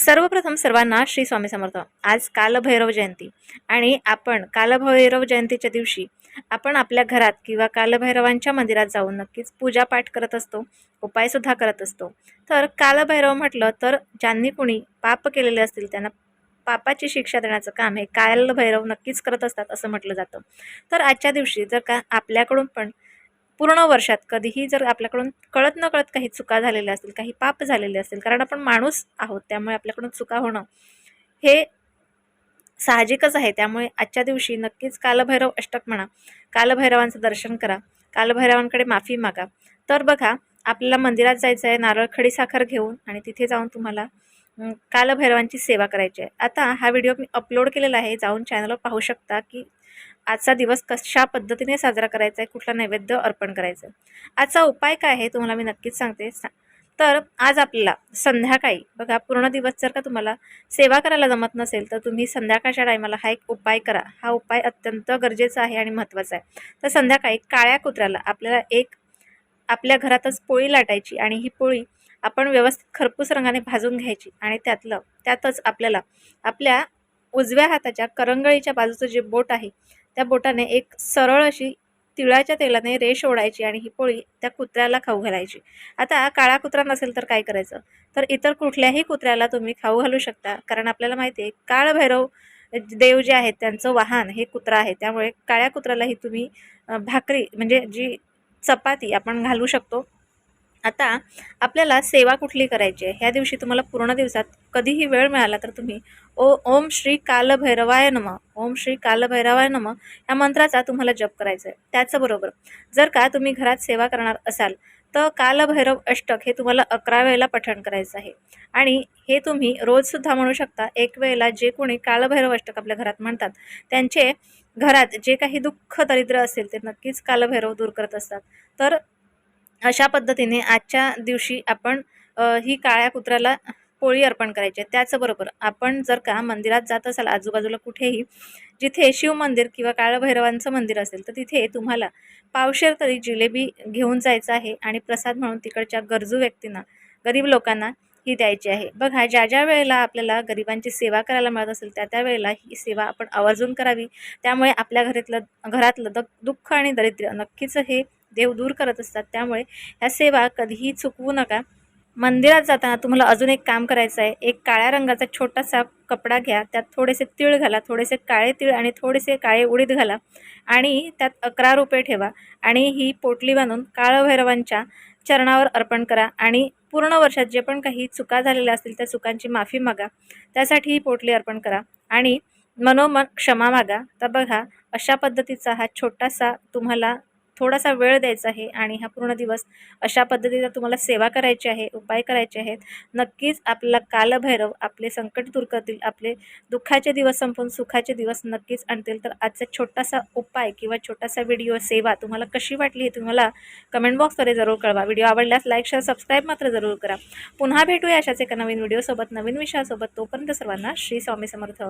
सर्वप्रथम सर्वांना श्री स्वामी समर्थ. आज कालभैरव जयंती. आणि आपण कालभैरव जयंतीच्या दिवशी आपण आपल्या घरात किंवा कालभैरवांच्या मंदिरात जाऊन नक्कीच पूजापाठ करत असतो उपायसुद्धा करत असतो. तर कालभैरव म्हटलं तर ज्यांनी कुणी पाप केलेले असतील त्यांना पापाची शिक्षा देण्याचं काम हे कालभैरव नक्कीच करत असतात असं म्हटलं जातं. तर आजच्या दिवशी जर का आपल्याकडून पण पूर्ण वर्षात कधीही जर आपल्याकडून कळत न कळत काही चुका झालेल्या असतील काही पाप झालेले असतील कारण आपण माणूस आहोत त्यामुळे आपल्याकडून चुका होणं हे साहजिकच आहे. त्यामुळे आजच्या दिवशी नक्कीच कालभैरव अष्टक म्हणा कालभैरवांचं दर्शन करा कालभैरवांकडे माफी मागा. तर बघा आपल्याला मंदिरात जायचं आहे नारळ खडी साखर घेऊन आणि तिथे जाऊन तुम्हाला कालभैरवांची सेवा करायची आहे. आता हा व्हिडिओ मी अपलोड केलेला आहे जाऊन चॅनलवर पाहू शकता की आजचा दिवस कशा पद्धतीने साजरा करायचा आहे कुठला नैवेद्य अर्पण करायचं आहे? आजचा उपाय काय आहे तुम्हाला मी नक्कीच सांगते. सा तर आज आपल्याला संध्याकाळी बघा पूर्ण दिवस जर का तुम्हाला सेवा करायला जमत नसेल तर तुम्ही संध्याकाळच्या टायमाला हा एक उपाय करा. हा उपाय अत्यंत गरजेचा आहे आणि महत्त्वाचा आहे. तर संध्याकाळी काळ्या कुत्र्याला आपल्याला एक आपल्या घरातच पोळी लाटायची आणि ही पोळी आपण व्यवस्थित खरपूस रंगाने भाजून घ्यायची आणि त्यातलं त्यातच आपल्याला आपल्या उजव्या हाताच्या करंगळीच्या बाजूचं जे बोट आहे त्या बोटाने एक सरळ अशी तिळाच्या तेलाने रेष ओढायची आणि ही पोळी त्या कुत्र्याला खाऊ घालायची. आता काळा कुत्रा नसेल तर काय करायचं? तर इतर कुठल्याही कुत्र्याला तुम्ही खाऊ घालू शकता. कारण आपल्याला माहिती आहे काळभैरव देव जे आहेत त्यांचं वाहन हे कुत्रा आहे. त्यामुळे काळ्या कुत्र्यालाही तुम्ही भाकरी म्हणजे जी चपाती आपण घालू शकतो आता आपल्याला सेवा कुठली करायची आहे? ह्या दिवशी तुम्हाला पूर्ण दिवसात कधीही वेळ मिळाला तर तुम्ही ओ ओम श्री कालभैरवाय नम ओम श्री कालभैरवाय नम या मंत्राचा तुम्हाला जप करायचा आहे. त्याचबरोबर जर का तुम्ही घरात सेवा करणार असाल तर कालभैरव अष्टक हे तुम्हाला अकरा वेळेला पठण करायचं आहे. आणि हे तुम्ही रोजसुद्धा म्हणू शकता एक वेळेला जे कोणी कालभैरव अष्टक आपल्या घरात म्हणतात त्यांचे घरात जे काही दुःख दरिद्र असेल ते नक्कीच कालभैरव दूर करत असतात. तर अशा पद्धतीने आजच्या दिवशी आपण ही काळ्या कुत्र्याला पोळी अर्पण करायची. आहे त्याचबरोबर आपण जर का मंदिरात जात असाल आजूबाजूला कुठेही जिथे शिवमंदिर किंवा काळभैरवांचं मंदिर असेल तर तिथे तुम्हाला पावशेर तरी जिलेबी घेऊन जायचं आहे आणि प्रसाद म्हणून तिकडच्या गरजू व्यक्तींना गरीब लोकांना ही द्यायची आहे. बघा ज्या ज्या वेळेला आपल्याला गरिबांची सेवा करायला मिळत असेल त्या त्या वेळेला ही सेवा आपण आवर्जून करावी. त्यामुळे आपल्या घरातलं घरातलं द दुःख आणि दरिद्र्य नक्कीच हे देव दूर करत असतात. त्यामुळे ह्या सेवा कधीही चुकवू नका. मंदिरात जाताना तुम्हाला अजून एक काम करायचं आहे. एक काळ्या रंगाचा छोटासा कपडा घ्या. त्यात थोडेसे तीळ घाला थोडेसे काळे तीळ आणि थोडेसे काळे उडीद घाला आणि त्यात अकरा रुपये ठेवा आणि ही पोटली बांधून काळभैरवांच्या चरणावर अर्पण करा आणि पूर्ण वर्षात जे पण काही चुका झालेल्या असतील त्या चुकांची माफी मागा. त्यासाठी ही पोटली अर्पण करा आणि मनोमन क्षमा मागा. तर बघा अशा पद्धतीचा हा छोटासा तुम्हाला थोडासा वेळ द्यायचा आहे आणि हा पूर्ण दिवस अशा पद्धतीचा तुम्हाला सेवा करायची आहे उपाय करायचे आहेत. नक्कीच आपला कालभैरव आपले संकट दूर करतील आपले दुःखाचे दिवस संपून सुखाचे दिवस नक्कीच आणतील. तर आजचा छोटासा उपाय किंवा छोटासा व्हिडिओ सेवा तुम्हाला कशी वाटली हे तुम्हाला कमेंट बॉक्समध्ये जरूर कळवा. व्हिडिओ आवडल्यास लाईक शेअर सबस्क्राईब मात्र जरूर करा. पुन्हा भेटूया अशाच एका नवीन व्हिडिओसोबत नवीन विषयासोबत. तोपर्यंत सर्वांना श्री स्वामी समर्थ.